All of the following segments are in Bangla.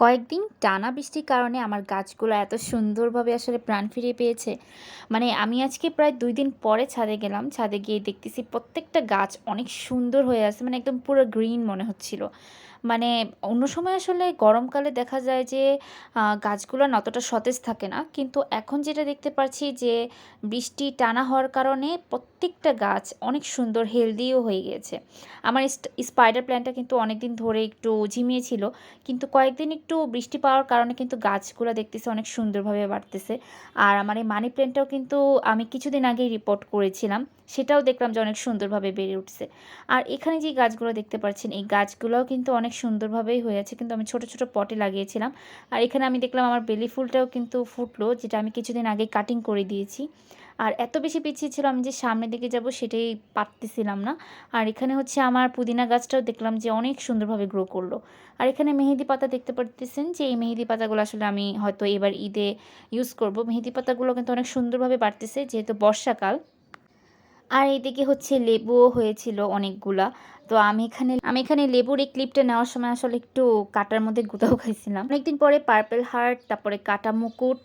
কয়েকদিন টানা বৃষ্টির কারণে আমার গাছগুলো এত সুন্দরভাবে আসলে প্রাণ ফিরে পেয়েছে। মানে আমি আজকে প্রায় দুই দিন পরে ছাদে গেলাম। ছাদে গিয়ে দেখতেছি প্রত্যেকটা গাছ অনেক সুন্দর হয়ে আছে। মানে একদম পুরো গ্রিন মনে হচ্ছিল। মানে অন্য সময় আসলে গরমকালে দেখা যায় যে গাছগুলো অতটা সতেজ থাকে না। কিন্তু এখন যেটা দেখতে পাচ্ছি যে, বৃষ্টি টানা হওয়ার কারণে প্রত্যেকটা গাছ অনেক সুন্দর, হেলদিও হয়ে গিয়েছে। আমার স্পাইডার প্ল্যান্টটা কিন্তু অনেকদিন ধরে একটু ঝিমিয়েছিল কিন্তু কয়েকদিন একটু বৃষ্টি পাওয়ার কারণে কিন্তু গাছগুলো দেখতেছে অনেক সুন্দরভাবে বাড়তেছে। আর আমার এই মানি প্ল্যান্টটাও কিন্তু আমি কিছুদিন আগেই রিপোর্ট করেছিলাম, সেটাও দেখলাম যে অনেক সুন্দরভাবে বেড়ে উঠছে। আর এখানে যে গাছগুলো দেখতে পাচ্ছেন, এই গাছগুলোও কিন্তু অনেক সুন্দরভাবেই হয়ে আছে, কিন্তু আমি ছোট ছোট পটে লাগিয়েছিলাম। আর এখানে আমি দেখলাম আমার বেলি ফুলটাও কিন্তু ফুটলো, যেটা আমি কিছুদিন আগে কাটিং করে দিয়েছি। আর এত বেশি পিছিয়ে ছিল আমি যে সামনের দিকে যাব সেটাই পারতেছিলাম না। আর এখানে হচ্ছে আমার পুদিনা গাছটাও দেখলাম যে অনেক সুন্দরভাবে গ্রো করল। আর এখানে মেহেদি পাতা দেখতে পারতেছেন যে এই মেহেদি পাতাগুলো আসলে আমি হয়তো এবার ঈদে ইউজ করব। মেহেদি পাতাগুলো কিন্তু অনেক সুন্দরভাবে বাড়তেছে যেহেতু বর্ষাকাল। আর এইদিকে হচ্ছে লেবুও হয়েছিল অনেকগুলা। তো আমি এখানে আমি এখানে লেবুর এই ক্লিপটা নেওয়ার সময় আসলে একটু কাটার মধ্যে গুঁতাও খাইছিলাম। অনেকদিন পরে পার্পেল হার্ট তারপরে কাটা মুকুট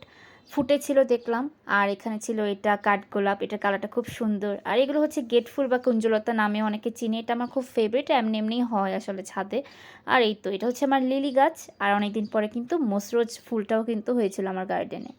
ফুটেছিল, দেখলাম। আর এখানে ছিল এটা কাঠগোলাপ এটা কালারটা খুব সুন্দর। আর এগুলো হচ্ছে গেট ফুল বা কুঞ্জলতা নামে অনেকে চিনে। এটা আমার খুব ফেভারিট এমনি এমনি হয় আসলে ছাদে। আর এই তো, এটা হচ্ছে আমার লিলি গাছ। আর অনেকদিন পরে কিন্তু মসরোজ ফুলটাও কিন্তু হয়েছিল আমার গার্ডেনে